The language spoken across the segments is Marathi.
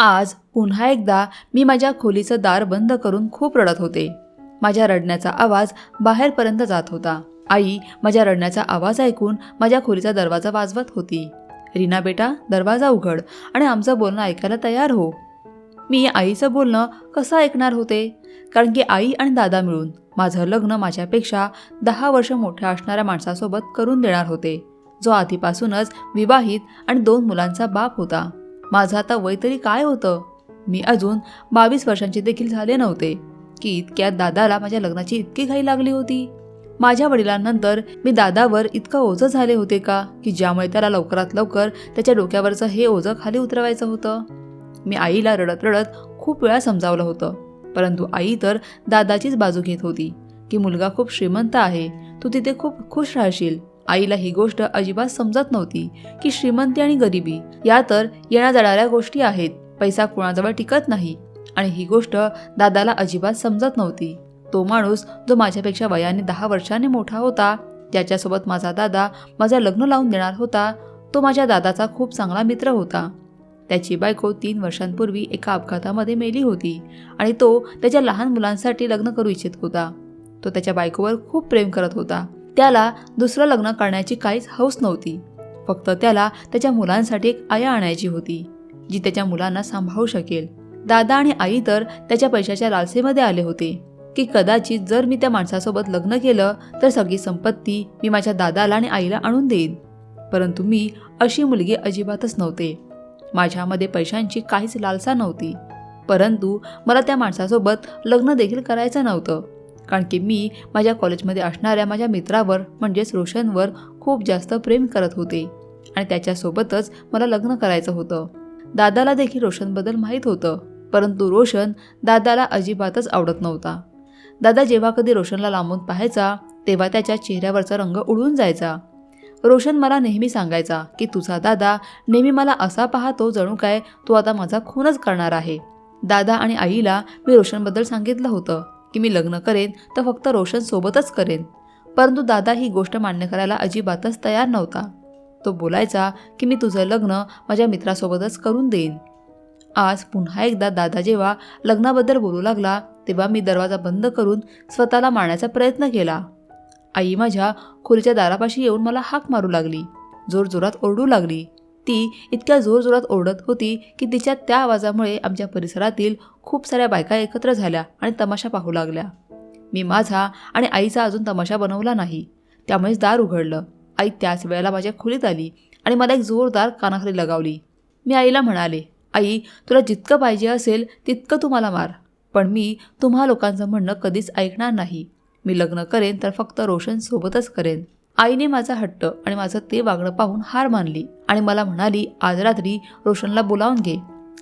आज पुन्हा एकदा मी माझ्या खोलीचं दार बंद करून खूप रडत होते. माझ्या रडण्याचा आवाज बाहेरपर्यंत जात होता. आई माझ्या रडण्याचा आवाज ऐकून माझ्या खोलीचा दरवाजा वाजवत होती. रीना बेटा दरवाजा उघड आणि आमचं बोलणं ऐकायला तयार हो. मी आईचं बोलणं कसं ऐकणार होते? कारण की आई आणि दादा मिळून माझं लग्न माझ्यापेक्षा दहा वर्ष मोठ्या असणाऱ्या माणसासोबत करून देणार होते. जो आधीपासूनच विवाहित आणि दोन मुलांचा बाप होता. माझं आता वय तरी काय होतं? मी अजून बावीस वर्षांचे देखील झाले नव्हते. की इतक्यात दादाला माझ्या लग्नाची इतकी घाई लागली होती. माझ्या वडिलांनंतर मी दादावर इतकं ओझं झाले होते का? की ज्यामुळे त्याला लवकरात लवकर त्याच्या डोक्यावरचं हे ओझं खाली उतरवायचं होतं. मी आईला रडत रडत खूप वेळा समजावलं होतं. परंतु आई तर दादाचीच बाजू घेत होती. की मुलगा खूप श्रीमंत आहे. तू तिथे खूप खुश राहशील. आईला ही गोष्ट अजिबात समजत नव्हती की श्रीमंती आणि गरिबी या तर येण्या जाणाऱ्या गोष्टी आहेत. पैसा कुणाजवळ टिकत नाही. आणि ही गोष्ट दादाला अजिबात समजत नव्हती. तो माणूस जो माझ्यापेक्षा वयाने दहा वर्षांनी मोठा होता त्याच्यासोबत माझा दादा माझं लग्न लावून देणार होता तो माझ्या दादाचा खूप चांगला मित्र होता. त्याची बायको तीन वर्षांपूर्वी एका अपघातामध्ये मेली होती आणि तो त्याच्या लहान मुलांसाठी लग्न करू इच्छित होता. तो त्याच्या बायकोवर खूप प्रेम करत होता. त्याला दुसरं लग्न करण्याची काहीच हौस नव्हती. फक्त त्याला त्याच्या मुलांसाठी एक आया आणायची होती जी त्याच्या मुलांना सांभाळू शकेल. दादा आणि आई तर त्याच्या पैशाच्या लालसेमध्ये आले होते की कदाचित जर मी त्या माणसासोबत लग्न केलं तर सगळी संपत्ती मी माझ्या दादाला आणि आईला आणून देईन. परंतु मी अशी मुलगी अजिबातच नव्हते. माझ्यामध्ये पैशांची काहीच लालसा नव्हती. परंतु मला त्या माणसासोबत लग्न देखील करायचं नव्हतं. कारण की मी माझ्या कॉलेजमध्ये असणाऱ्या माझ्या मित्रावर म्हणजेच रोशनवर खूप जास्त प्रेम करत होते. आणि त्याच्यासोबतच मला लग्न करायचं होतं. दादाला देखील रोशनबद्दल माहीत होतं. परंतु रोशन दादाला अजिबातच आवडत नव्हता. दादा जेव्हा कधी रोशनला लांबून पाहायचा तेव्हा त्याच्या चेहऱ्यावरचा रंग उडून जायचा. रोशन मला नेहमी सांगायचा की तुझा दादा नेहमी मला असा पाहतो जणू काय तो आता माझा खूनच करणार आहे. दादा आणि आईला मी रोशनबद्दल सांगितलं होतं. की मी लग्न करेन तर फक्त रोशन सोबतच करेन. परंतु दादा ही गोष्ट मान्य करायला अजिबातच तयार नव्हता. तो बोलायचा की मी तुझं लग्न माझ्या मित्रासोबतच करून देईन. आज पुन्हा एकदा दादा जेव्हा लग्नाबद्दल बोलू लागला तेव्हा मी दरवाजा बंद करून स्वतःला मारण्याचा प्रयत्न केला. आई माझ्या खोलीच्या दारापाशी येऊन मला हाक मारू लागली. जोरजोरात ओरडू लागली. ती इतक्या जोरजोरात ओरडत होती की तिच्या त्या आवाजामुळे आमच्या परिसरातील खूप साऱ्या बायका एकत्र झाल्या आणि तमाशा पाहू लागल्या. मी माझा आणि आईचा अजून तमाशा बनवला नाही. त्यामुळेच दार उघडलं. आई त्याच वेळेला माझ्या खोलीत आली आणि मला एक जोरदार कानाखाली लगावली. मी आईला म्हणाले आई तुला जितकं पाहिजे असेल तितकं तू मला मार. पण मी तुम्हा लोकांचं म्हणणं कधीच ऐकणार नाही. मी लग्न करेन तर फक्त रोशनसोबतच करेन. आईने माझा हट्ट आणि माझं ते वागणं पाहून हार मानली आणि मला म्हणाली आज रात्री रोशनला बोलावून घे.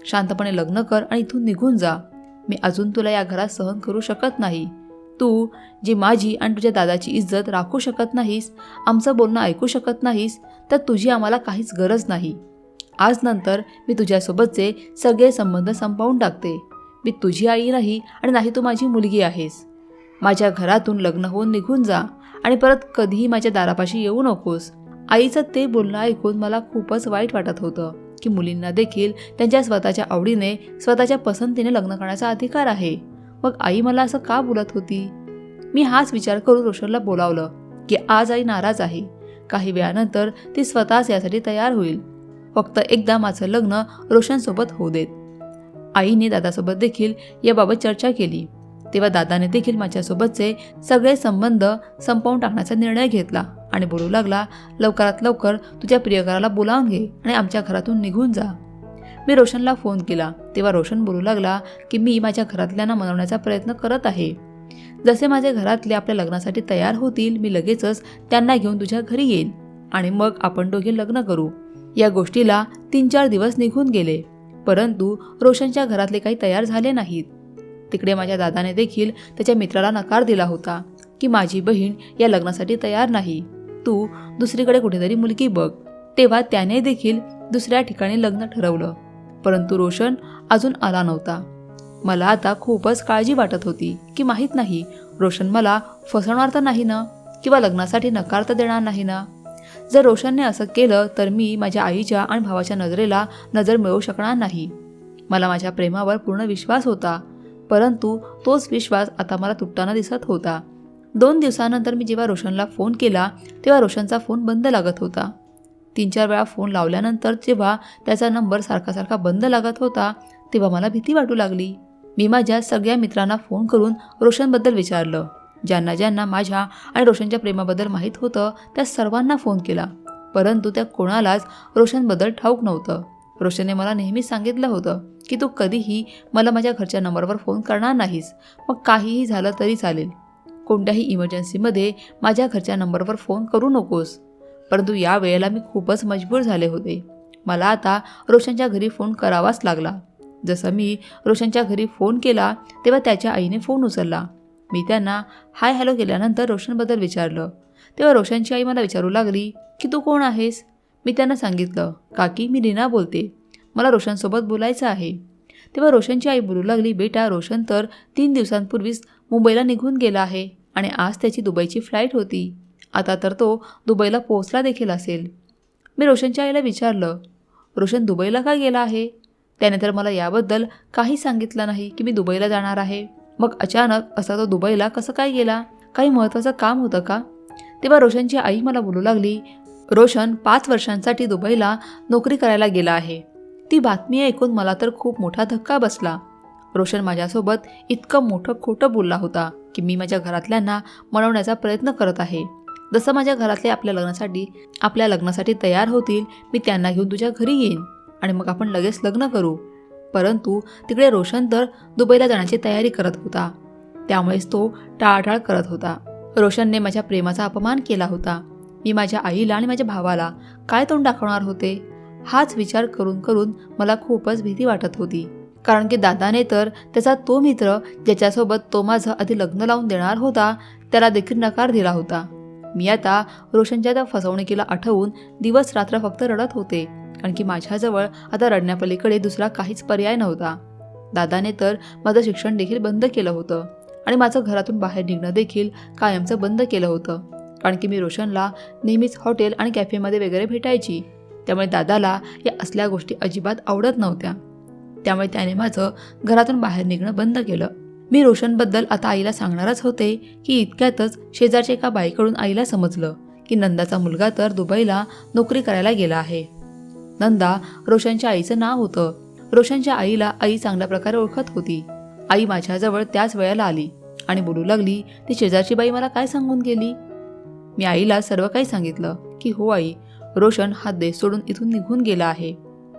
शांतपणे लग्न कर आणि इथून निघून जा. मी अजून तुला या घरात सहन करू शकत नाही. तू जी माझी आणि तुझ्या दादाची इज्जत राखू शकत नाहीस आमचं बोलणं ऐकू शकत नाहीस तर तुझी आम्हाला काहीच गरज नाही. आज नंतर मी तुझ्यासोबतचे सगळे संबंध संपवून टाकते. मी तुझी आई नाही आणि नाही तू माझी मुलगी आहेस. माझ्या घरातून लग्न होऊन निघून जा. आणि परत कधीही माझ्या दारापाशी येऊ नकोस. आईचं ते बोलणं ऐकून मला खूपच वाईट वाटत होतं की मुलींना देखील त्यांच्या स्वतःच्या आवडीने स्वतःच्या पसंतीने लग्न करण्याचा अधिकार आहे. मग आई मला असं का बोलत होती? मी हाच विचार करून रोशनला बोलावलं की आज आई नाराज आहे. काही वेळानंतर ती स्वतःच यासाठी तयार होईल. फक्त एकदा माझं लग्न रोशनसोबत होऊ देत. आईने दादासोबत देखील याबाबत चर्चा केली. तेव्हा दादाने देखील माझ्यासोबतचे सगळे संबंध संपवून टाकण्याचा निर्णय घेतला आणि बोलू लागला लवकरात लवकर तुझ्या प्रियकराला बोलावून घे आणि आमच्या घरातून निघून जा. मी रोशनला फोन केला. तेव्हा रोशन बोलू लागला की मी माझ्या घरातल्यांना मनवण्याचा प्रयत्न करत आहे. जसे माझे घरातले आपल्या लग्नासाठी तयार होतील मी लगेचच त्यांना घेऊन तुझ्या घरी येईन आणि मग आपण दोघे लग्न करू. या गोष्टीला तीन चार दिवस निघून गेले परंतु रोशनच्या घरातले काही तयार झाले नाहीत. तिकडे माझ्या दादाने देखील त्याच्या मित्राला नकार दिला होता की माझी बहीण या लग्नासाठी तयार नाही. तू दुसरीकडे कुठेतरी मुलगी बघ. तेव्हा त्याने देखील दुसऱ्या ठिकाणी लग्न ठरवलं. परंतु रोशन अजून आला नव्हता. मला आता खूपच काळजी वाटत होती की माहीत नाही रोशन मला फसवणार तर नाही ना? किंवा लग्नासाठी नकार तर देणार नाही ना? जर रोशनने असं केलं तर मी माझ्या आईच्या आणि भावाच्या नजरेला नजर मिळवू शकणार नाही. मला माझ्या प्रेमावर पूर्ण विश्वास होता. परंतु तोच विश्वास आता मला तुटताना दिसत होता. दोन दिवसानंतर मी जेव्हा रोशनला फोन केला तेव्हा रोशनचा फोन बंद लागत होता. तीन चार वेळा फोन लावल्यानंतर जेव्हा त्याचा नंबर सारखा सारखा बंद लागत होता तेव्हा मला भीती वाटू लागली. मी माझ्या सगळ्या मित्रांना फोन करून रोशनबद्दल विचारलं. ज्यांना ज्यांना माझ्या आणि रोशनच्या प्रेमाबद्दल माहीत होतं त्या सर्वांना फोन केला. परंतु त्या कोणालाच रोशनबद्दल ठाऊक नव्हतं. रोशनने मला नेहमीच सांगितलं होतं की तू कधीही मला माझ्या घरच्या नंबरवर फोन करणार नाहीस. मग काहीही झालं तरी चालेल. कोणत्याही इमर्जन्सीमध्ये माझ्या घरच्या नंबरवर फोन करू नकोस. परंतु या वेळेला मी खूपच मजबूर झाले होते. मला आता रोशनच्या घरी फोन करावाच लागला. जसं मी रोशनच्या घरी फोन केला तेव्हा त्याच्या आईने फोन उचलला. मी त्यांना हाय हॅलो केल्यानंतर रोशनबद्दल विचारलं. तेव्हा रोशनची आई मला विचारू लागली की तू कोण आहेस? मी त्यांना सांगितलं काकी मी रीना बोलते. मला रोशनसोबत बोलायचं आहे. तेव्हा रोशनची आई बोलू लागली बेटा रोशन तर तीन दिवसांपूर्वीच मुंबईला निघून गेला आहे आणि आज त्याची दुबईची फ्लाईट होती. आता तर तो दुबईला पोहोचला देखील असेल. मी रोशनच्या आईला विचारलं रोशन दुबईला का गेला आहे? त्याने तर मला याबद्दल काही सांगितलं नाही की मी दुबईला जाणार आहे. मग अचानक असा तो दुबईला कसं काय गेला? काही महत्त्वाचं काम होतं का? तेव्हा रोशनची आई मला बोलू लागली रोशन पाच वर्षांसाठी दुबईला नोकरी करायला गेला आहे. ती बातमी ऐकून मला तर खूप मोठा धक्का बसला. रोशन माझ्यासोबत इतकं मोठं खोटं बोलला होता की मी माझ्या घरातल्यांना मनवण्याचा प्रयत्न करत आहे. जसं माझ्या घरातले आपल्या लग्नासाठी आपल्या लग्नासाठी तयार होतील मी त्यांना घेऊन तुझ्या घरी येईन आणि मग आपण लगेच लग्न करू. परंतु तिकडे रोशन तर दुबईला जाण्याची तयारी करत होता. त्यामुळेच तो टाळाटाळ करत होता. रोशनने माझ्या प्रेमाचा अपमान केला होता. मी माझ्या आईला आणि माझ्या भावाला काय तोंड दाखवणार होते? हाच विचार करून करून मला खूपच भीती वाटत होती. कारण की दादाने तर त्याचा तो मित्र ज्याच्यासोबत तो माझं आधी लग्न लावून देणार होता त्याला देखील नकार दिला होता. मी आता रोशनच्या त्या फसवणुकीला आठवून दिवस रात्र फक्त रडत होते. कारण की माझ्याजवळ आता रडण्यापलीकडे दुसरा काहीच पर्याय नव्हता. दादाने तर माझं शिक्षण देखील बंद केलं होतं. आणि माझं घरातून बाहेर निघणं देखील कायमचं बंद केलं होतं. कारण की मी रोशनला नेहमीच हॉटेल आणि कॅफेमध्ये वगैरे भेटायची. त्यामुळे दादाला या असल्या गोष्टी अजिबात आवडत नव्हत्या. त्यामुळे त्याने माझं घरातून बाहेर निघणं बंद केलं. मी रोशनबद्दल आता आईला सांगणारच होते की इतक्यातच शेजारच्या एका बाईकडून आईला समजलं की नंदाचा मुलगा तर दुबईला नोकरी करायला गेला आहे. नंदा रोशनच्या आईचं नाव होतं. रोशनच्या आईला आई चांगल्या प्रकारे ओळखत होती. आई माझ्याजवळ त्याच वेळेला आली आणि बोलू लागली ती शेजारची बाई मला काय सांगून गेली? मी आईला सर्व काही सांगितलं की हो आई रोशन हा देश सोडून इथून निघून गेला आहे.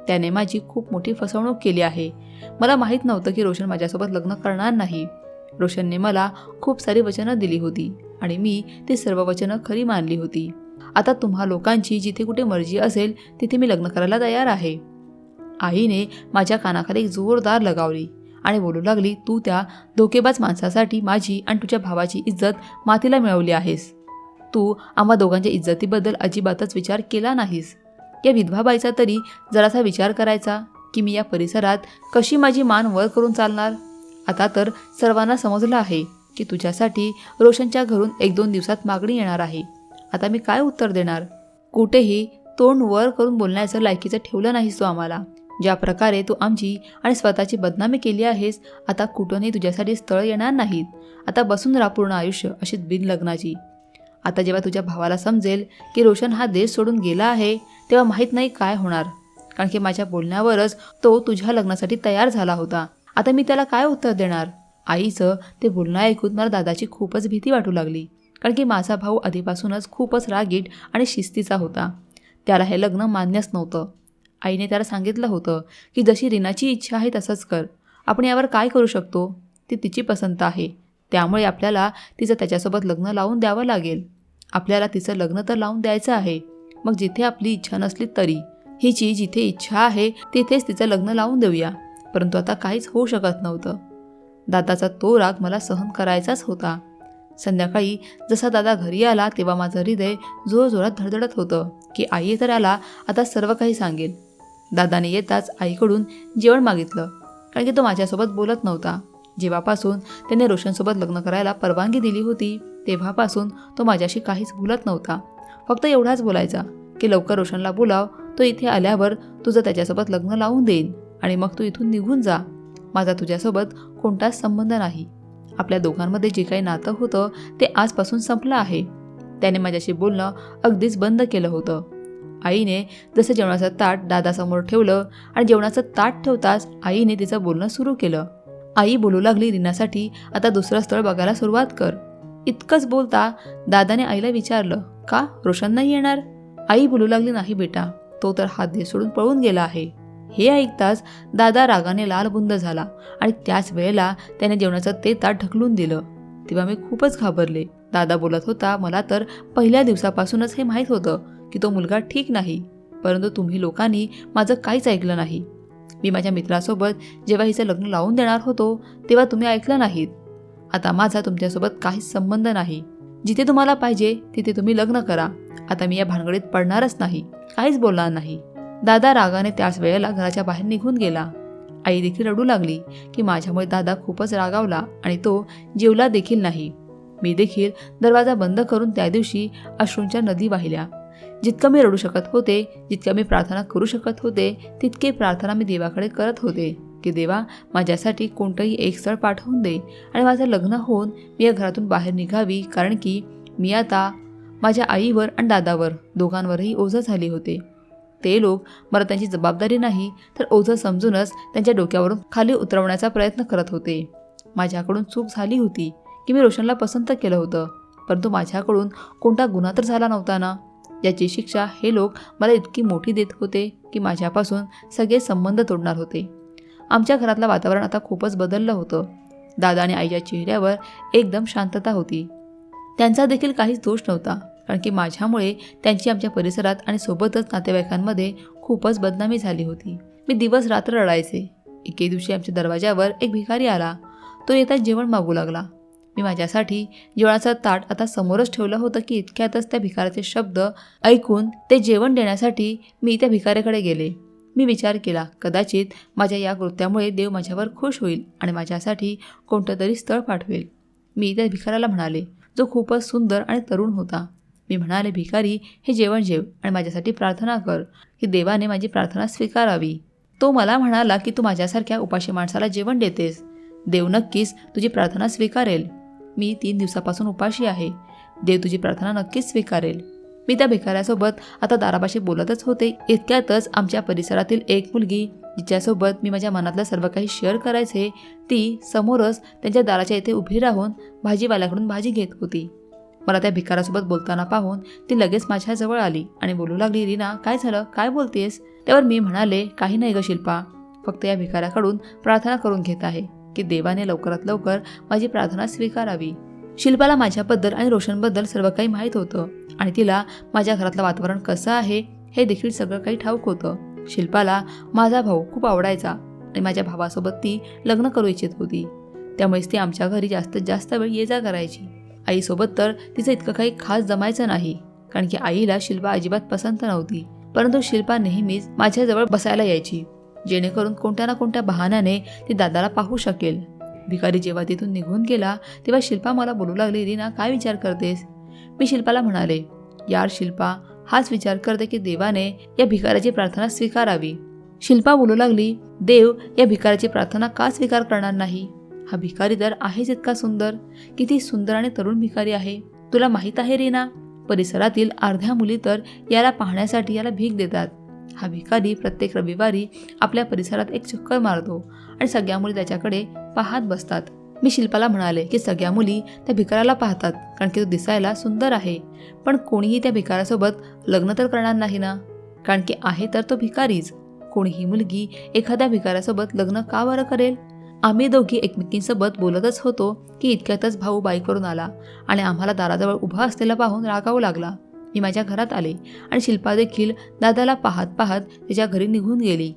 त्याने माझी खूप मोठी फसवणूक केली आहे. मला माहीत नव्हतं की रोशन माझ्यासोबत लग्न करणार नाही. रोशनने मला खूप सारी वचनं दिली होती आणि मी ती सर्व वचनं खरी मानली होती. आता तुम्हा लोकांची जिथे कुठे मर्जी असेल तिथे मी लग्न करायला तयार आहे. आईने माझ्या कानाखाली एक जोरदार लगावली आणि बोलू लागली तू त्या धोकेबाज माणसासाठी माझी आणि तुझ्या भावाची इज्जत मातीला मिळवली आहेस. तू आम्हा दोघांच्या इज्जतीबद्दल अजिबातच विचार केला नाहीस. या विधवाबाईचा तरी जरासा विचार करायचा की मी या परिसरात कशी माझी मान वर करून चालणार? आता तर सर्वांना समजलं आहे की तुझ्यासाठी रोशनच्या घरून एक दोन दिवसात मागणी येणार आहे. आता मी काय उत्तर देणार? कुठेही तोंड वर करून बोलण्याचं लायकीचं ठेवलं नाहीस तू आम्हाला. ज्या प्रकारे तू आमची आणि स्वतःची बदनामी केली आहेस आता कुठूनही तुझ्यासाठी स्थळ येणार नाहीत. आता बसून राहा पूर्ण आयुष्य अशीच बिन लग्नाची आता जेव्हा तुझ्या भावाला समजेल की रोशन हा देश सोडून गेला आहे तेव्हा माहीत नाही काय होणार. कारण की माझ्या बोलण्यावरच तो तुझ्या लग्नासाठी तयार झाला होता. आता मी त्याला काय उत्तर देणार? आईचं ते बोलणं ऐकून मला दादाची खूपच भीती वाटू लागली. कारण की माझा भाऊ आधीपासूनच खूपच रागीट आणि शिस्तीचा होता. त्याला हे लग्न मान्यच नव्हतं. आईने त्याला सांगितलं होतं की जशी रीनाची इच्छा आहे तसंच कर. आपण यावर काय करू शकतो? ती तिची पसंत आहे. त्यामुळे आपल्याला तिचं त्याच्यासोबत लग्न लावून द्यावं लागेल. आपल्याला तिचं लग्न तर लावून द्यायचं आहे. मग जिथे आपली इच्छा नसली तरी हिची जिथे इच्छा आहे तिथेच तिचं लग्न लावून देऊया. परंतु आता काहीच होऊ शकत नव्हतं. दादाचा तो राग मला सहन करायचाच होता. संध्याकाळी जसा दादा घरी आला तेव्हा माझं हृदय जोरजोरात धडधडत होतं की आई तर आला आता सर्व काही सांगेल. दादाने येताच आईकडून जेवण मागितलं कारण की तो माझ्यासोबत बोलत नव्हता. जेव्हापासून त्याने रोशनसोबत लग्न करायला परवानगी दिली होती तेव्हापासून तो माझ्याशी काहीच बोलत नव्हता. फक्त एवढाच बोलायचा की लवकर रोशनला बोलाव तो इथे आल्यावर तुझं त्याच्यासोबत लग्न लावून देईन आणि मग तू इथून निघून जा. माझा तुझ्यासोबत कोणताच संबंध नाही. आपल्या दोघांमध्ये जे काही नातं होतं ते आजपासून संपलं आहे. त्याने माझ्याशी बोलणं अगदीच बंद केलं होतं. आईने जसं जेवणाचं ताट दादासमोर ठेवलं आणि जेवणाचं ताट ठेवताच आईने तिचं बोलणं सुरू केलं. आई बोलू लागली रिनासाठी आता दुसरं स्थळ बघायला सुरुवात कर. इतकंच बोलता दादाने आईला विचारलं का? रोशन नाही येणार? आई बोलू लागली नाही बेटा तो तर हात दे सोडून पळून गेला आहे. हे ऐकताच दादा रागाने लालबुंद झाला आणि त्याच वेळेला त्याने जेवणाचं ते ताट ढकलून दिलं. तेव्हा मी खूपच घाबरले. दादा बोलत होता मला तर पहिल्या दिवसापासूनच हे माहीत होतं की तो मुलगा ठीक नाही परंतु तुम्ही लोकांनी माझं काहीच ऐकलं नाही. मी माझ्या मित्रासोबत जेव्हा हिचं लग्न लावून देणार होतो तेव्हा तुम्ही ऐकलं नाहीत. आता माझा तुमच्यासोबत काहीच संबंध नाही. जिथे तुम्हाला पाहिजे तिथे तुम्ही लग्न करा. आता मी या भानगडीत पडणारच नाही काहीच बोलणार नाही. दादा रागाने त्याच वेळेला घराच्या बाहेर निघून गेला. आई देखील रडू लागली की माझ्यामुळे दादा खूपच रागावला आणि तो जेवला देखील नाही. मी देखील दरवाजा बंद करून त्या दिवशी अश्रूंच्या नदी वाहिल्या. जितकं मी रडू शकत होते जितक्या मी प्रार्थना करू शकत होते तितके प्रार्थना मी देवाकडे करत होते की देवा माझ्यासाठी कोणतंही एक स्थळ पाठवून दे आणि माझं लग्न होऊन मी या घरातून बाहेर निघावी कारण की मी आता माझ्या आईवर आणि दादावर दोघांवरही ओझं झाले होते. ते लोक मला त्यांची जबाबदारी नाही तर ओझं समजूनच त्यांच्या डोक्यावरून खाली उतरवण्याचा प्रयत्न करत होते. माझ्याकडून चूक झाली होती की मी रोशनला पसंत केलं होतं परंतु माझ्याकडून कोणता गुन्हा तर झाला नव्हता ना? ज्याची शिक्षा हे लोक मला इतकी मोठी देत होते की माझ्यापासून सगळे संबंध तोडणार होते. आमच्या घरातलं वातावरण आता खूपच बदललं होतं. दादा आणि आईच्या चेहऱ्यावर एकदम शांतता होती. त्यांचा देखील काहीच दोष नव्हता कारण की माझ्यामुळे त्यांची आमच्या परिसरात आणि सोबतच नातेवाईकांमध्ये खूपच बदनामी झाली होती. मी दिवस रात्र रडायचे. एके दिवशी आमच्या दरवाज्यावर एक भिकारी आला. तो येताच जेवण मागू लागला. मी माझ्यासाठी जेवणाचं ताट आता समोरच ठेवलं होतं की इतक्यातच त्या भिकाऱ्याचे शब्द ऐकून ते जेवण देण्यासाठी मी त्या भिकाऱ्याकडे गेले. मी विचार केला कदाचित माझ्या या कृत्यामुळे देव माझ्यावर खुश होईल आणि माझ्यासाठी कोणतं तरी स्थळ पाठवेल. मी त्या भिकाऱ्याला म्हणाले जो खूपच सुंदर आणि तरुण होता. मी म्हणाले भिकारी हे जेवण जेव आणि माझ्यासाठी प्रार्थना कर की देवाने माझी प्रार्थना स्वीकारावी. तो मला म्हणाला की तू माझ्यासारख्या उपाशी माणसाला जेवण देतेस. देव नक्कीच तुझी प्रार्थना स्वीकारेल. मी तीन दिवसापासून उपाशी आहे. देव तुझी प्रार्थना नक्कीच स्वीकारेल. मी त्या भिकाऱ्यासोबत आता दारापाशी बोलतच होते. इतक्यातच आमच्या परिसरातील एक मुलगी जिच्यासोबत मी माझ्या मनातलं सर्व काही शेअर करायचे ती समोरच त्यांच्या दाराच्या इथे उभी राहून भाजीवाल्याकडून भाजी घेत होती. मला त्या भिकारासोबत बोलताना पाहून ती लगेच माझ्याजवळ आली आणि बोलू लागली रीना काय झालं? काय बोलतेस? त्यावर मी म्हणाले काही नाही ग शिल्पा. फक्त या भिकाऱ्याकडून प्रार्थना करून घेत आहे. की देवाने लवकरात लवकर माझी प्रार्थना स्वीकारावी. शिल्पाला माझ्याबद्दल आणि रोशनबद्दल सर्व काही माहीत होतं. आणि तिला माझ्या घरातलं वातावरण कसं आहे हे देखील सगळं काही ठाऊक होतं. शिल्पाला माझा भाऊ खूप आवडायचा आणि माझ्या भावासोबत ती लग्न करू इच्छित होती. त्यामुळेच ती आमच्या घरी जास्तीत जास्त वेळ ये जा करायची. आईसोबत तर तिचं इतकं काही खास जमायचं नाही कारण की आईला शिल्पा अजिबात पसंत नव्हती. परंतु शिल्पा नेहमीच माझ्याजवळ बसायला यायची. जेणेकरून कोणत्या ना कोणत्या बहाण्याने ती दादाला पाहू शकेल. भिकारी जेव्हा तिथून निघून गेला तेव्हा शिल्पा मला बोलू लागली रीना काय विचार करतेस? मी शिल्पाला म्हणाले यार शिल्पा हाच विचार करते की देवाने या भिकाऱ्याची प्रार्थना स्वीकारावी. शिल्पा बोलू लागली देव या भिकाऱ्याची प्रार्थना का स्वीकार करणार नाही? हा भिकारी तर आहेच इतका सुंदर. किती सुंदर आणि तरुण भिकारी आहे. तुला माहीत आहे रीना? परिसरातील अर्ध्या मुली तर याला पाहण्यासाठी याला भीक देतात. हा भिकारी प्रत्येक रविवारी आपल्या परिसरात एक चक्कर मारतो आणि सगळ्या मुली त्याच्याकडे पाहत बसतात. मी शिल्पाला म्हणाले की सगळ्या मुली त्या भिकाराला पाहतात कारण की तो दिसायला सुंदर आहे. पण कोणीही त्या भिकारासोबत लग्न तर करणार नाही ना? कारण की आहे तर तो भिकारीच. कोणीही मुलगी एखाद्या भिकाऱ्यासोबत लग्न का बरं करेल? आम्ही दोघी एकमेकींसोबत बोलतच होतो की इतक्यातच भाऊ बाईकवरून आला आणि आम्हाला दाराजवळ उभा असलेला पाहून रागावू लागला. मी माझ्या घरात आले आणि शिल्पा देखील दादाला पाहत पाहत त्याच्या घरी निघून गेली.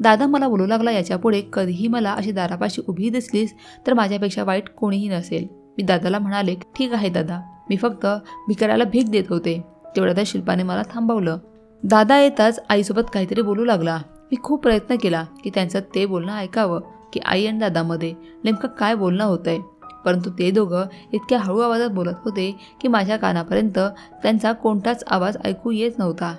दादा मला बोलू लागला याच्यापुढे कधीही मला अशी दारापाशी उभी दिसलीस तर माझ्यापेक्षा वाईट कोणीही नसेल. मी दादाला म्हणाले ठीक आहे दादा मी फक्त भिकाऱ्याला भीक देत होते. तेवढ्या त्या शिल्पाने मला थांबवलं. दादा येताच आईसोबत काहीतरी बोलू लागला. मी खूप प्रयत्न केला की त्यांचं ते बोलणं ऐकावं की आई आणि दादामध्ये नेमकं काय बोलणं होतंय. परंतु ते दोघं इतक्या हळू आवाजात बोलत होते की माझ्या कानापर्यंत त्यांचा कोणताच आवाज ऐकू येत नव्हता.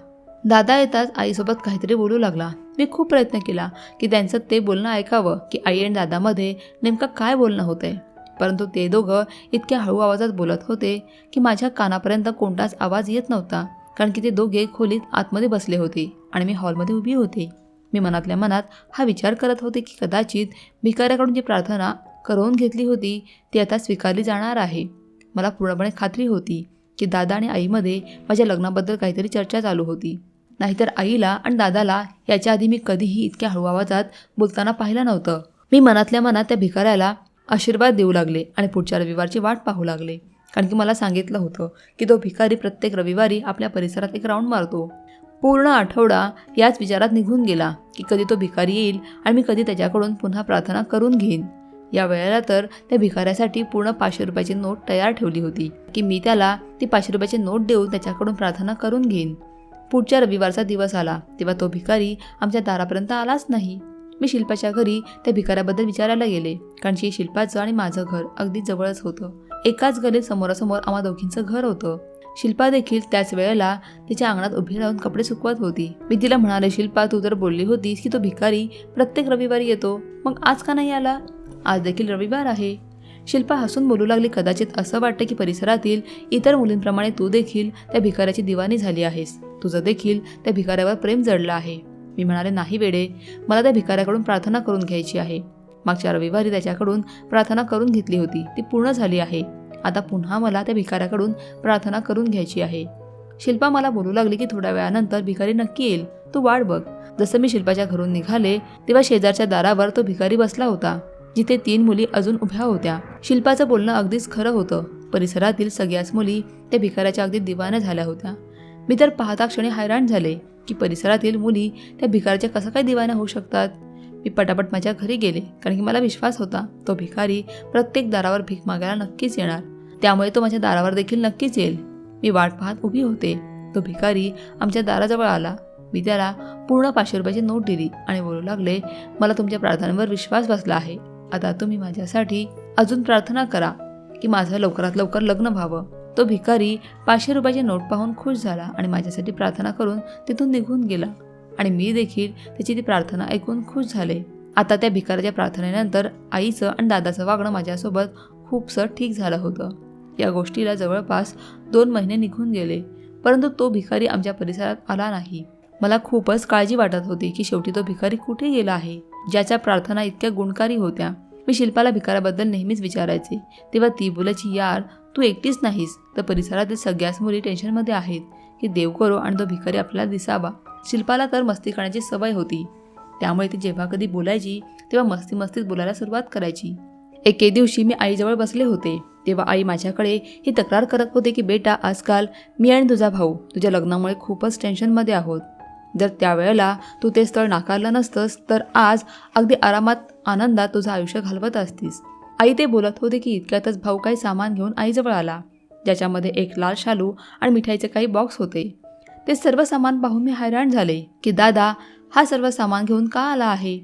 दादा येताच आईसोबत काहीतरी बोलू लागला. मी खूप प्रयत्न केला की त्यांचं ते बोलणं ऐकावं की आई आणि दादामध्ये नेमकं काय बोलणं होतंय. परंतु ते दोघं इतक्या हळू आवाजात बोलत होते की माझ्या कानापर्यंत कोणताच आवाज येत नव्हता कारण की ते दोघे खोलीत आतमध्ये बसले होते आणि मी हॉलमध्ये उभी होते. मी मनातल्या मनात हा विचार करत होते की कदाचित भिकाऱ्याकडून जी प्रार्थना करून घेतली होती ती आता स्वीकारली जाणार आहे. मला पूर्णपणे खात्री होती की दादा आणि आईमध्ये माझ्या लग्नाबद्दल काहीतरी चर्चा चालू होती. नाहीतर आईला आणि दादाला याच्या आधी मी कधीही इतक्या हळू आवाजात बोलताना पाहिलं नव्हतं. मी मनातल्या मनात त्या भिकाऱ्याला आशीर्वाद देऊ लागले आणि पुढच्या रविवारची वाट पाहू लागले. कारण की मला सांगितलं होतं की तो भिकारी प्रत्येक रविवारी आपल्या परिसरात एक राऊंड मारतो. पूर्ण आठवडा याच विचारात निघून गेला की कधी तो भिकारी येईल आणि मी कधी त्याच्याकडून पुन्हा प्रार्थना करून घेईन. या वेळेला तर त्या भिकाऱ्यासाठी पूर्ण पाचशे रुपयाची नोट तयार ठेवली होती. की मी त्याला ती पाचशे रुपयाची नोट देऊन त्याच्याकडून प्रार्थना करून घेईन. पुढच्या रविवारचा दिवस आला. तेव्हा तो भिकारी आमच्या दारापर्यंत आलाच नाही. मी शिल्पाच्या घरी त्या भिकाऱ्याबद्दल विचारायला गेले. कारण की शिल्पाचं आणि माझं घर अगदी जवळच होतं. एकाच गलीत समोरासमोर आम्हा दोघींचं घर होतं. शिल्पा देखील त्याच वेळेला तिच्या अंगणात उभी राहून कपडे सुकवत होती. मी तिला म्हणाले शिल्पा तू तर बोलली होतीस की तो भिकारी प्रत्येक रविवारी येतो. मग आज का नाही आला? आज देखील रविवार आहे. शिल्पा हसून बोलू लागली कदाचित असं वाटतं की परिसरातील इतर मुलींप्रमाणे तू देखील त्या भिकाऱ्याची दिवाणी झाली आहेस. तुझं देखील त्या भिकाऱ्यावर प्रेम जडलं आहे मी म्हणाले नाही वेडे मला त्या भिकाऱ्याकडून प्रार्थना करून घ्यायची आहे. मागच्या रविवारी त्याच्याकडून प्रार्थना करून घेतली होती. ती पूर्ण झाली आहे. आता पुन्हा मला त्या भिकाऱ्याकडून प्रार्थना करून घ्यायची आहे शिल्पा मला बोलू लागली की थोड्या वेळानंतर भिकारी नक्की येईल. तू वाट बघ. जसं मी शिल्पाच्या घरून निघाले तेव्हा शेजारच्या दारावर तो भिकारी बसला होता. जिथे तीन मुली अजून उभ्या होत्या. शिल्पाचं बोलणं अगदीच खरं होतं. परिसरातील सगळ्याच मुली त्या भिकाऱ्याच्या अगदी दिवाने झाल्या होत्या. मी तर पाहता क्षणी हैराण झाले की परिसरातील मुली त्या भिकाऱ्याच्या कसं काय दिवाण्या होऊ शकतात? मी पटापट माझ्या घरी गेले कारण की मला विश्वास होता तो भिकारी प्रत्येक दारावर भीक मागायला नक्कीच येणार. त्यामुळे तो माझ्या दारावर देखील नक्कीच येईल. मी वाट पाहत उभी होते. तो भिकारी आमच्या दाराजवळ आला. मी त्याला पूर्ण पाचशे रुपयाची नोट दिली आणि बोलू लागले मला तुमच्या प्रार्थनेवर विश्वास बसला आहे. आता तुम्ही माझ्यासाठी अजून प्रार्थना करा की माझं लवकरात लवकर लग्न व्हावं. तो भिकारी पाचशे रुपयाची नोट पाहून खुश झाला आणि माझ्यासाठी प्रार्थना करून तिथून निघून गेला. आणि मी देखील त्याची ती प्रार्थना ऐकून खुश झाले. आता त्या भिकाराच्या प्रार्थनेनंतर आईचं आणि दादाचं वागणं माझ्यासोबत खूपसं ठीक झालं होतं. या गोष्टीला जवळपास दोन महिने निघून गेले. परंतु तो भिकारी आमच्या परिसरात आला नाही. मला खूपच काळजी वाटत होती की शेवटी तो भिकारी कुठे गेला आहे? ज्याच्या प्रार्थना इतक्या गुणकारी होत्या. मी शिल्पाला भिकाराबद्दल नेहमीच विचारायचे. तेव्हा ती बोलायची यार तू एकटीच नाहीस. तर परिसरातील सगळ्याच मुली टेन्शनमध्ये आहेत. की देव करो आणि तो भिकारी आपल्याला दिसावा. शिल्पाला तर मस्ती करण्याची सवय होती. त्यामुळे ती जेव्हा कधी बोलायची तेव्हा मस्ती मस्तीत बोलायला सुरुवात करायची. एके दिवशी मी आईजवळ बसले होते. तेव्हा आई माझ्याकडे ही तक्रार करत होते की बेटा आजकाल मी आणि तुझा भाऊ तुझ्या लग्नामुळे खूपच टेन्शनमध्ये आहोत. जर त्यावेळेला तू ते स्थळ नाकारलं नसतंस तर आज अगदी आरामात आनंदात तुझं आयुष्य घालवत असतीस. आई ते बोलत होते की इतक्यातच भाऊ काही सामान घेऊन आईजवळ आला. ज्याच्यामध्ये एक लाल शालू आणि मिठाईचे काही बॉक्स होते. ते सर्व सामान पाहून मी हैराण झाले की दादा हा सर्व सामान घेऊन का आला आहे?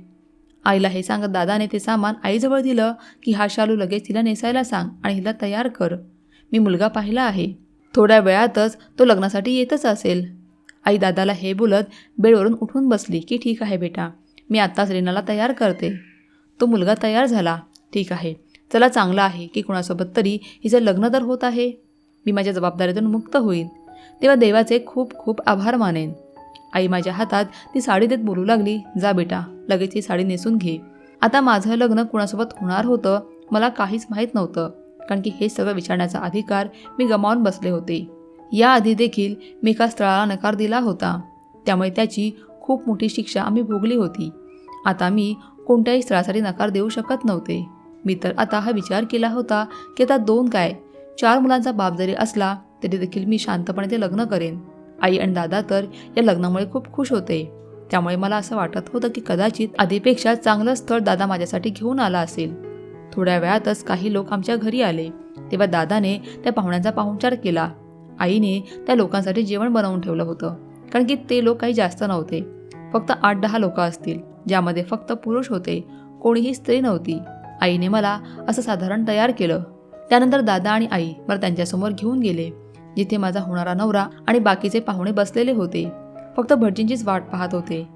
आईला हे सांगत दादाने ते सामान आईजवळ दिलं की हा शालू लगेच तिला नेसायला सांग आणि हिला तयार कर. मी मुलगा पाहिला आहे. थोड्या वेळातच तो लग्नासाठी येतच असेल. आई दादाला हे बोलत बेडवरून उठून बसली की ठीक आहे बेटा मी आत्ताच रीनाला तयार करते. तो मुलगा तयार झाला. ठीक आहे. चला चांगलं आहे की कुणासोबत तरी हिचं लग्न तर होत आहे. मी माझ्या जबाबदारीतून मुक्त होईन. तेव्हा देवाचे खूप खूप आभार मानेन. आई माझ्या हातात ती साडी देत बोलू लागली. जा बेटा लगेच ही साडी नेसून घे. आता माझं लग्न कुणासोबत होणार होतं मला काहीच माहीत नव्हतं. कारण की हे सगळं विचारण्याचा अधिकार मी गमावून बसले होते. याआधी देखील मी एका स्थळाला नकार दिला होता. त्यामुळे त्याची खूप मोठी शिक्षा आम्ही भोगली होती. आता मी कोणत्याही स्थळासाठी नकार देऊ शकत नव्हते. मी तर आता हा विचार केला होता की आता दोन काय? चार मुलांचा बाप जरी असला तरी देखील मी शांतपणे ते लग्न करेन. आई आणि दादा तर या लग्नामुळे खूप खुश होते. त्यामुळे मला असं वाटत होतं की कदाचित आधीपेक्षा चांगलं स्थळ दादा माझ्यासाठी घेऊन आला असेल. थोड्या वेळातच काही लोक आमच्या घरी आले. तेव्हा दादाने त्या पाहुण्यांचा पाहुणचार केला. आईने त्या लोकांसाठी जेवण बनवून ठेवलं होतं. कारण की ते लोक काही जास्त नव्हते. फक्त आठ दहा लोक असतील ज्यामध्ये फक्त पुरुष होते. कोणीही स्त्री नव्हती. आईने मला असं साधारण तयार केलं. त्यानंतर दादा आणि आई मला त्यांच्यासमोर घेऊन गेले जिथे माझा होणारा नवरा आणि बाकीचे पाहुणे बसलेले होते. फक्त भटजींचीच वाट पाहत होते.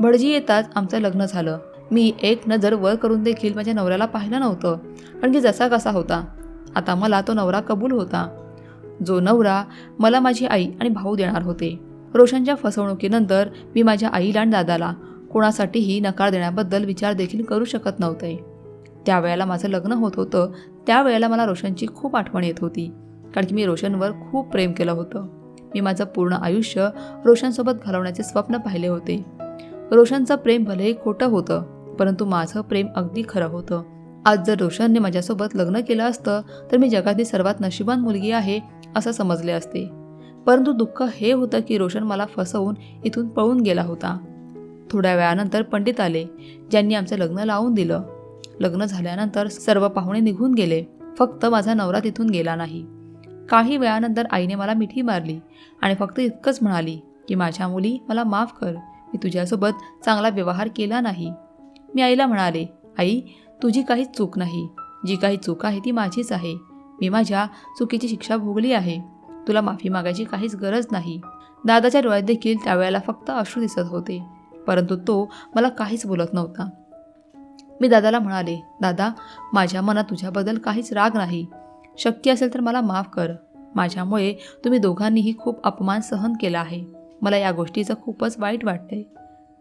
भटजी येताच आमचं लग्न झालं. मी एक नजर वर करून देखील माझ्या नवऱ्याला पाहिलं नव्हतं. कारण की जसा कसा होता. आता मला तो नवरा कबूल होता. जो नवरा मला माझी आई आणि भाऊ देणार होते. रोशनच्या फसवणुकीनंतर मी माझ्या आईला आणि दादाला कोणासाठीही नकार देण्याबद्दल विचार देखील करू शकत नव्हते. त्यावेळेला माझं लग्न होत होतं त्यावेळेला मला रोशनची खूप आठवण येत होती कारण की मी रोशनवर खूप प्रेम केलं होतं. मी माझं पूर्ण आयुष्य रोशनसोबत घालवण्याचे स्वप्न पाहिले होते. रोशनचं प्रेम भलेही खोटं होतं परंतु माझं प्रेम अगदी खरं होतं. आज जर रोशनने माझ्यासोबत लग्न केलं असतं तर मी जगातली सर्वात नशिबान मुलगी आहे असं समजले असते. परंतु दुःख हे होतं की रोशन मला फसवून इथून पळून गेला होता. थोड्या वेळानंतर पंडित आले ज्यांनी आमचं लग्न लावून दिलं. लग्न झाल्यानंतर सर्व पाहुणे निघून गेले. फक्त माझा नवरा तिथून गेला नाही. काही वेळानंतर आईने मला मिठी मारली आणि फक्त इतकंच म्हणाली की माझ्या मुली मला माफ कर. मी तुझ्यासोबत चांगला व्यवहार केला नाही. मी आईला म्हणाले आई तुझी काहीच चूक नाही. जी काही चूक आहे ती माझीच आहे. मी माझ्या चुकीची शिक्षा भोगली आहे. तुला माफी मागायची काहीच गरज नाही. दादाच्या डोळ्यात देखील त्यावेळेला फक्त अश्रू दिसत होते परंतु तो मला काहीच बोलत नव्हता. मी दादाला म्हणाले दादा माझ्या मनात तुझ्याबद्दल काहीच राग नाही. शक्य असेल तर मला माफ कर. माझ्यामुळे तुम्ही दोघांनीही खूप अपमान सहन केला आहे. मला या गोष्टीचं खूपच वाईट वाटतंय.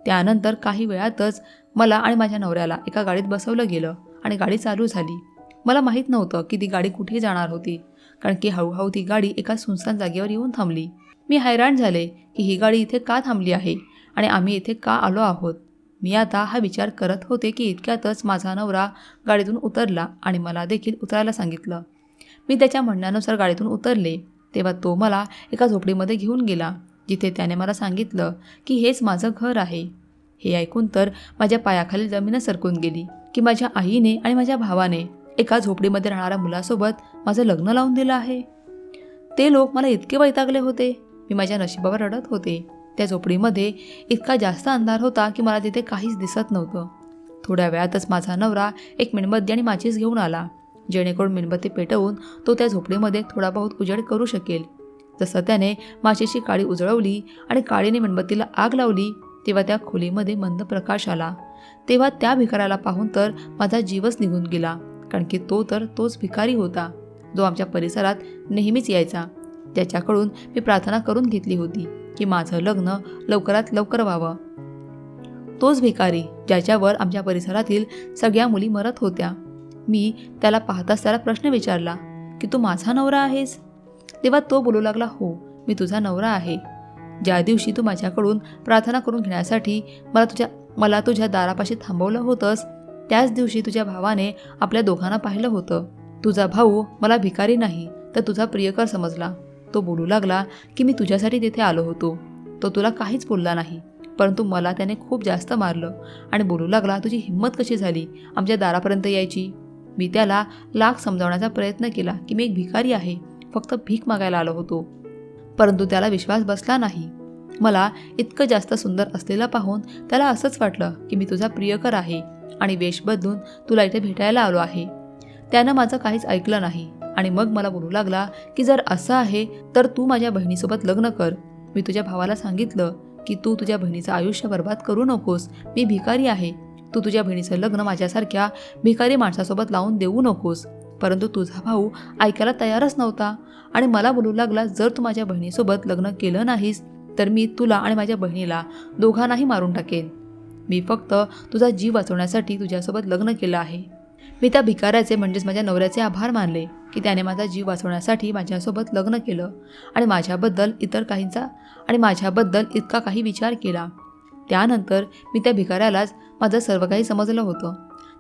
त्यानंतर काही वेळातच मला आणि माझ्या नवऱ्याला एका गाडीत बसवलं गेलं आणि गाडी चालू झाली. मला माहीत नव्हतं की ती गाडी कुठे जाणार होती कारण की हळूहळू ती गाडी एका सुनसान जागेवर येऊन थांबली. मी हैराण झाले की ही गाडी इथे का थांबली आहे आणि आम्ही इथे का आलो आहोत? मी आता हा विचार करत होते की इतक्यातच माझा नवरा गाडीतून उतरला आणि मला देखील उतरायला सांगितलं. मी त्याच्या म्हणण्यानुसार गाडीतून उतरले तेव्हा तो मला एका झोपडीमध्ये घेऊन गेला जिथे त्याने मला सांगितलं की हेच माझं घर आहे. हे ऐकून तर माझ्या पायाखाली जमीनच सरकून गेली की माझ्या आईने आणि माझ्या भावाने एका झोपडीमध्ये राहणाऱ्या मुलासोबत माझं लग्न लावून दिलं आहे. ते लोक मला इतके वैतागले होते. मी माझ्या नशिबावर रडत होते. त्या झोपडीमध्ये इतका जास्त अंधार होता की मला तिथे काहीच दिसत नव्हतं. थोड्या वेळातच माझा नवरा एक मेणबत्ती आणि माचीस घेऊन आला जेणेकरून मेणबत्ती पेटवून तो त्या झोपडीमध्ये थोडा बहुत उजेड करू शकेल. जसं त्याने माचीची काळी उजळवली आणि काळीने मेणबत्तीला आग लावली तेव्हा त्या खोलीमध्ये मंद प्रकाश आला. तेव्हा त्या भिकाराला पाहून तर माझा जीवच निघून गेला. कारण की तो तर तोच भिकारी होता जो आमच्या परिसरात नेहमीच यायचा. त्याच्याकडून मी प्रार्थना करून घेतली होती की माझं लग्न लवकरात लवकर व्हावं. तोच भिकारी ज्याच्यावर आमच्या परिसरातील सगळ्या मुली मरत होत्या. मी त्याला पाहताच त्याला प्रश्न विचारला की तू माझा नवरा आहेस? तेव्हा तो बोलू लागला हो मी तुझा नवरा आहे. ज्या दिवशी तू माझ्याकडून प्रार्थना करून घेण्यासाठी मला तुझ्या मला तुझ्या दारापाशी थांबवलं होतंस त्याच दिवशी तुझ्या भावाने आपल्या दोघांना पाहिलं होतं. तुझा भाऊ मला भिकारी नाही तर तुझा प्रियकर समजला. तो बोलू लागला की मी तुझ्यासाठी तिथे आलो होतो. तो तुला काहीच बोलला नाही परंतु मला त्याने खूप जास्त मारलं आणि बोलू लागला तुझी हिंमत कशी झाली? आमच्या दारापर्यंत यायची. मी त्याला लाख समजावण्याचा प्रयत्न केला की मी एक भिकारी आहे फक्त भीक मागायला आलो होतो. परंतु त्याला विश्वास बसला नाही. मला इतकं जास्त सुंदर असलेलं पाहून त्याला असंच वाटलं की मी तुझा प्रियकर आहे. आणि वेश बदलून तुला इथे भेटायला आलो आहे. त्यानं माझं काहीच ऐकलं नाही. आणि मग मला बोलू लागला की जर असं आहे तर तू माझ्या बहिणीसोबत लग्न कर. मी तुझ्या भावाला सांगितलं की तू तुझ्या बहिणीचं आयुष्य बर्बाद करू नकोस. मी भिकारी आहे. तू तुझ्या बहिणीचं लग्न माझ्यासारख्या भिकारी माणसासोबत लावून देऊ नकोस. परंतु तुझा भाऊ ऐकायला तयारच नव्हता. आणि मला बोलू लागला जर तू माझ्या बहिणीसोबत लग्न केलं नाहीस तर मी तुला आणि माझ्या बहिणीला दोघांनाही मारून टाकेन. मी फक्त तुझा जीव वाचवण्यासाठी तुझ्यासोबत लग्न केलं आहे. मी त्या भिकाऱ्याचे म्हणजेच माझ्या नवऱ्याचे आभार मानले की त्याने माझा जीव वाचवण्यासाठी माझ्यासोबत लग्न केलं आणि माझ्याबद्दल इतर काहींचा आणि माझ्याबद्दल इतका काही विचार केला. त्यानंतर मी त्या भिकाऱ्यालाच माझं सर्व काही समजलं होतं.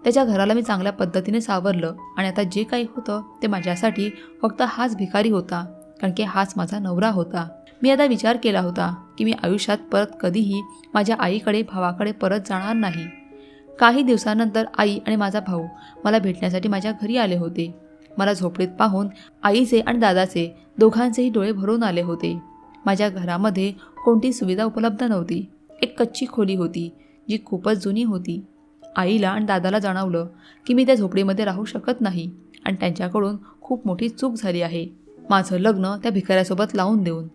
त्याच्या घराला मी चांगल्या पद्धतीने सावरलं आणि आता जे काही होतं ते माझ्यासाठी फक्त हाच भिकारी होता कारण की हाच माझा नवरा होता. मी आता विचार केला होता की मी आयुष्यात परत कधीही माझ्या आईकडे भावाकडे परत जाणार नाही. काही दिवसानंतर आई आणि माझा भाऊ मला भेटण्यासाठी माझ्या घरी आले होते. मला झोपडीत पाहून आईचे आणि दादाचे दोघांचेही डोळे भरून आले होते. माझ्या घरामध्ये कोणती सुविधा उपलब्ध नव्हती. एक कच्ची खोली होती जी खूपच जुनी होती. आईला आणि दादाला जाणवलं की मी त्या झोपडीमध्ये राहू शकत नाही आणि त्यांच्याकडून खूप मोठी चूक झाली आहे. माझं लग्न त्या भिकाऱ्यासोबत लावून देऊन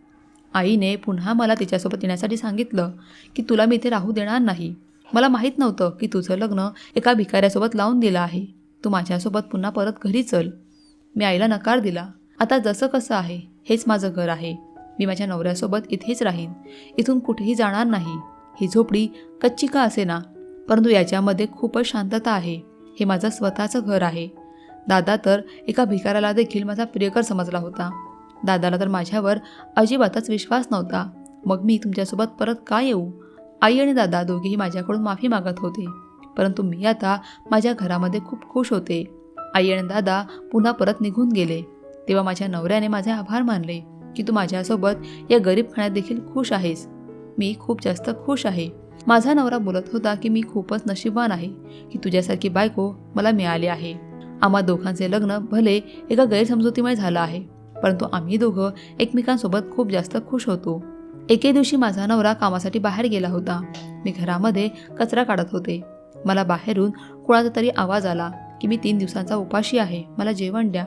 आईने पुन्हा मला तिच्यासोबत येण्यासाठी सांगितलं की तुला मी इथे राहू देणार नाही. मला माहीत नव्हतं की तुझं लग्न एका भिकाऱ्यासोबत लावून दिलं आहे. तू माझ्यासोबत पुन्हा परत घरी चल. मी आईला नकार दिला. आता जसं कसं आहे हेच माझं घर आहे. मी माझ्या नवऱ्यासोबत इथेच राहीन. इथून कुठेही जाणार नाही. ही झोपडी कच्ची का असेना? परंतु याच्यामध्ये खूपच शांतता आहे. हे माझं स्वतःचं घर आहे. दादा तर एका भिकाऱ्याला देखील माझा प्रियकर समजला होता. दादाला तर माझ्यावर अजिबातच विश्वास नव्हता. मग मी तुमच्यासोबत परत का येऊ? आई आणि दादा दोघेही माझ्याकडून माफी मागत होते. परंतु मी आता माझ्या घरामध्ये खूप खुश होते. आई आणि दादा पुन्हा परत निघून गेले. तेव्हा माझ्या नवऱ्याने माझे आभार मानले की तू माझ्यासोबत या गरीब खाण्यात देखील खुश आहेस. मी खूप जास्त खुश आहे. माझा नवरा बोलत होता की मी खूपच नशीबवान आहे की तुझ्यासारखी बायको मला मिळाली आहे. आम्हा दोघांचे लग्न भले एका गैरसमजुतीमुळे झालं आहे परंतु आम्ही दोघं एकमेकांसोबत खूप जास्त खुश होतो. एके दिवशी माझा नवरा कामासाठी बाहेर गेला होता. मी घरामध्ये कचरा काढत होते. मला बाहेरून कुणाचा तरी आवाज आला की मी तीन दिवसांचा उपाशी आहे मला जेवण द्या.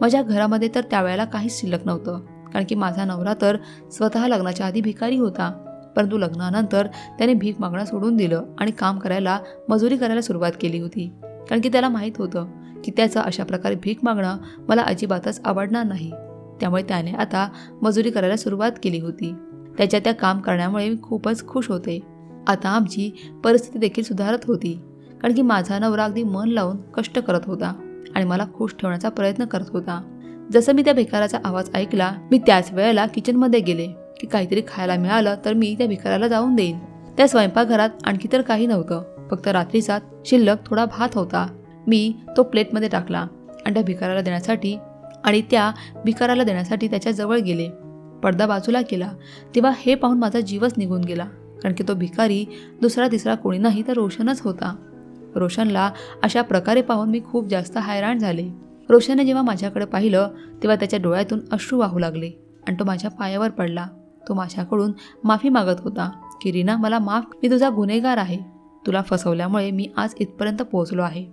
माझ्या घरामध्ये तर त्यावेळेला काहीच शिल्लक नव्हतं कारण की माझा नवरा तर स्वतः लग्नाच्या आधी भिकारी होता. परंतु लग्नानंतर त्याने भीक मागणं सोडून दिलं आणि काम करायला मजुरी करायला सुरुवात केली होती. कारण की त्याला माहीत होतं की त्याचं अशा प्रकारे भीक मागणं मला अजिबातच आवडणार नाही. त्यामुळे त्याने आता मजुरी करायला सुरुवात केली होती. त्याच्या त्या काम करण्यामुळे मी खूपच खुश होते. आता आमची परिस्थिती देखील सुधारत होती. कारण की माझा नवरा अगदी मन लावून कष्ट करत होता आणि मला खुश ठेवण्याचा प्रयत्न करत होता. जसं मी त्या भिकाराचा आवाज ऐकला मी त्याच वेळेला किचनमध्ये गेले की काहीतरी खायला मिळालं तर मी त्या भिकाराला जाऊन देईन. त्या स्वयंपाकघरात आणखी तर काही नव्हतं. फक्त रात्रीचा शिल्लक थोडा भात होता. मी तो प्लेटमध्ये टाकला आणि त्या भिकाराला देण्यासाठी आणि त्या भिकाराला देण्यासाठी त्याच्याजवळ गेले. पडदा बाजूला केला. तेव्हा हे पाहून माझा जीवच निघून गेला. कारण की तो भिकारी दुसरा तिसरा कोणी नाही तर रोशनच होता. रोशनला अशा प्रकारे पाहून मी खूप जास्त हैराण झाले. रोशनने जेव्हा माझ्याकडे पाहिलं तेव्हा त्याच्या डोळ्यातून अश्रू वाहू लागले आणि तो माझ्या पायावर पडला. तो माझ्याकडून माफी मागत होता की रीना मला माफ मी तुझा गुन्हेगार आहे. तुला फसवल्यामुळे मी आज इथपर्यंत पोहोचलो आहे.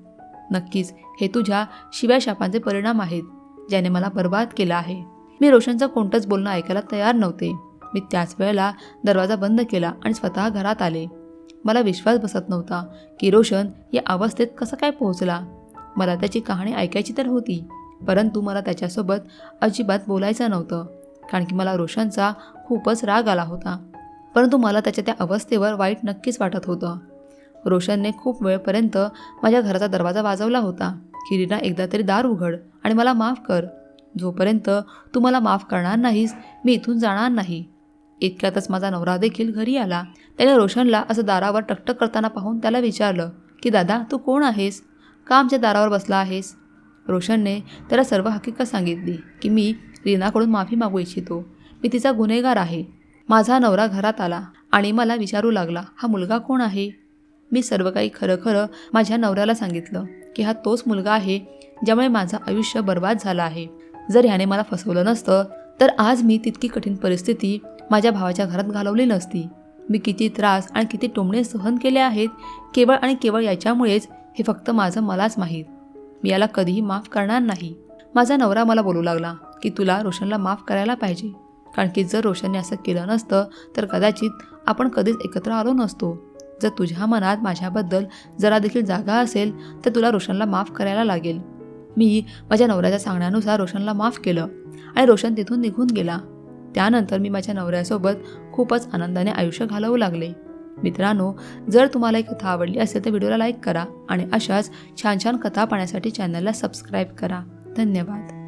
नक्कीच हे तुझ्या शिव्या शापांचे परिणाम आहेत. ज्याने मला बर्बाद केला आहे. मी रोशनचं कोणतंच बोलणं ऐकायला तयार नव्हते. मी त्याच वेळेला दरवाजा बंद केला आणि स्वतः घरात आले. मला विश्वास बसत नव्हता की रोशन या अवस्थेत कसं काय पोहोचला. मला त्याची कहाणी ऐकायची तर होती परंतु मला त्याच्यासोबत अजिबात बोलायचं नव्हतं कारण की मला रोशनचा खूपच राग आला होता. परंतु मला त्याच्या त्या अवस्थेवर वाईट नक्कीच वाटत होतं. रोशनने खूप वेळपर्यंत माझ्या घराचा दरवाजा वाजवला होता किरीना एकदा तरी दार उघड. आणि मला माफ कर. जोपर्यंत तू मला माफ करणार नाहीस मी इथून जाणार नाही. इतक्यातच माझा नवरा देखील घरी आला. त्याने रोशनला असं दारावर टकटक करताना पाहून त्याला विचारलं की दादा तू कोण आहेस? का आमच्या दारावर बसला आहेस? रोशनने त्याला सर्व हकीकत सांगितली की मी रीनाकडून माफी मागू इच्छितो. मी तिचा गुन्हेगार आहे. माझा नवरा घरात आला आणि मला विचारू लागला हा मुलगा कोण आहे? मी सर्व काही खरं खरं माझ्या नवऱ्याला सांगितलं की हा तोच मुलगा आहे. ज्यामुळे माझं आयुष्य बर्बाद झालं आहे. जर ह्याने मला फसवलं नसतं तर आज मी तितकी कठीण परिस्थिती माझ्या भावाच्या घरात घालवली नसती. मी किती त्रास आणि किती टोमणे सहन केले आहेत केवळ आणि केवळ याच्यामुळेच हे फक्त माझं मलाच माहीत. मी याला कधीही माफ करणार नाही. माझा नवरा मला बोलू लागला की तुला रोशनला माफ करायला पाहिजे. कारण की जर रोशनने असं केलं नसतं तर कदाचित आपण कधीच एकत्र आलो नसतो. जर तुझ्या मनात माझ्याबद्दल जरा देखील जागा असेल तर तुला रोशनला माफ करायला लागेल. मी माझ्या नवऱ्याच्या सांगण्यानुसार रोशनला माफ केलं आणि रोशन तिथून निघून गेला. त्यानंतर मी माझ्या नवऱ्यासोबत खूपच आनंदाने आयुष्य घालवू लागले. मित्रांनो जर तुम्हाला ही कथा आवडली असेल तर व्हिडिओला लाईक करा आणि अशाच छान छान कथा पाहण्यासाठी चॅनलला सबस्क्राईब करा. धन्यवाद.